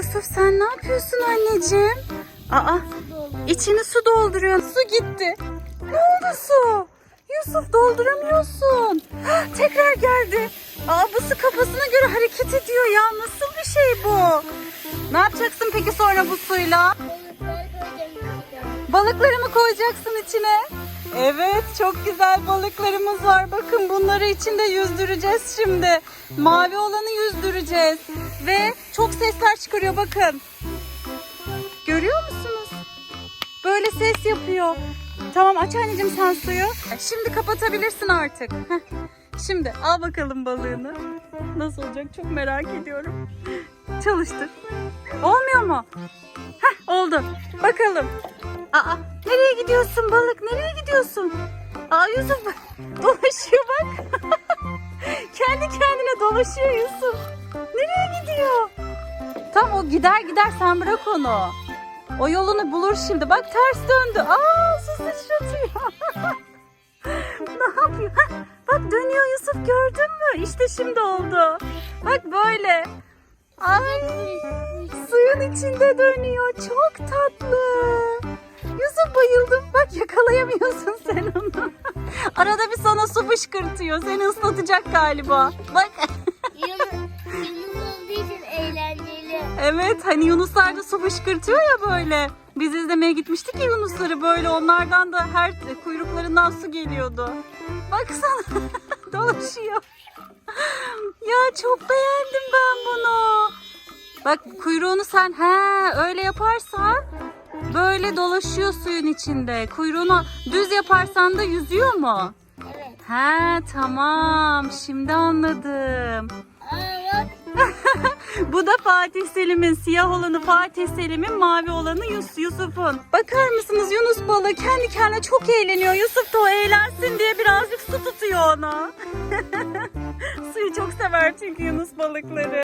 Yusuf sen ne yapıyorsun anneciğim? Aa içini su dolduruyorsun. Su gitti. Ne oldu su? Yusuf dolduramıyorsun. Hah, tekrar geldi. Aa bu su kafasına göre hareket ediyor ya. Nasıl bir şey bu? Ne yapacaksın peki sonra bu suyla? Balıkları mı koyacaksın içine? Evet çok güzel balıklarımız var. Bakın bunları içinde yüzdüreceğiz şimdi. Mavi olanı yüzdüreceğiz. Ve çok sesler çıkarıyor bakın. Görüyor musunuz? Böyle ses yapıyor. Tamam aç anneciğim sen suyu. Şimdi kapatabilirsin artık. Heh. Şimdi al bakalım balığını. Nasıl olacak çok merak ediyorum. Çalıştır. Olmuyor mu? Heh, oldu. Bakalım. Aa, nereye gidiyorsun balık? Nereye gidiyorsun? Aa Yusuf dolaşıyor bak. Kendi kendine dolaşıyor Yusuf. Nereye gidiyor? Tam o gider gider sen bırak onu. O yolunu bulur şimdi. Bak ters döndü. Aa su sıçratıyor. ne yapıyor? Hah, bak dönüyor Yusuf gördün mü? İşte şimdi oldu. Bak böyle. Ay suyun içinde dönüyor. Çok tatlı. Yusuf bayıldım. Bak yakalayamıyorsun sen onu. Arada bir sana su fışkırtıyor. Seni ıslatacak galiba. Bak. Yunus, olduğu için eğlenceli. Evet hani Yunuslar da su fışkırtıyor ya böyle. Biz izlemeye gitmiştik ya Yunusları böyle onlardan da her kuyruklarından su geliyordu. Baksana dolaşıyor. Ya çok beğendim ben bunu. Bak kuyruğunu sen he öyle yaparsan böyle dolaşıyor suyun içinde. Kuyruğunu düz yaparsan da yüzüyor mu? Evet. He tamam şimdi anladım. Bak. Bu da Fatih Selim'in siyah olanı Fatih Selim'in mavi olanı Yus Yusuf'un. Bakar mısınız Yunus balığı kendi kendine çok eğleniyor. Yusuf da o eğlensin diye birazcık su tutuyor ona. Sever çünkü Yunus balıkları.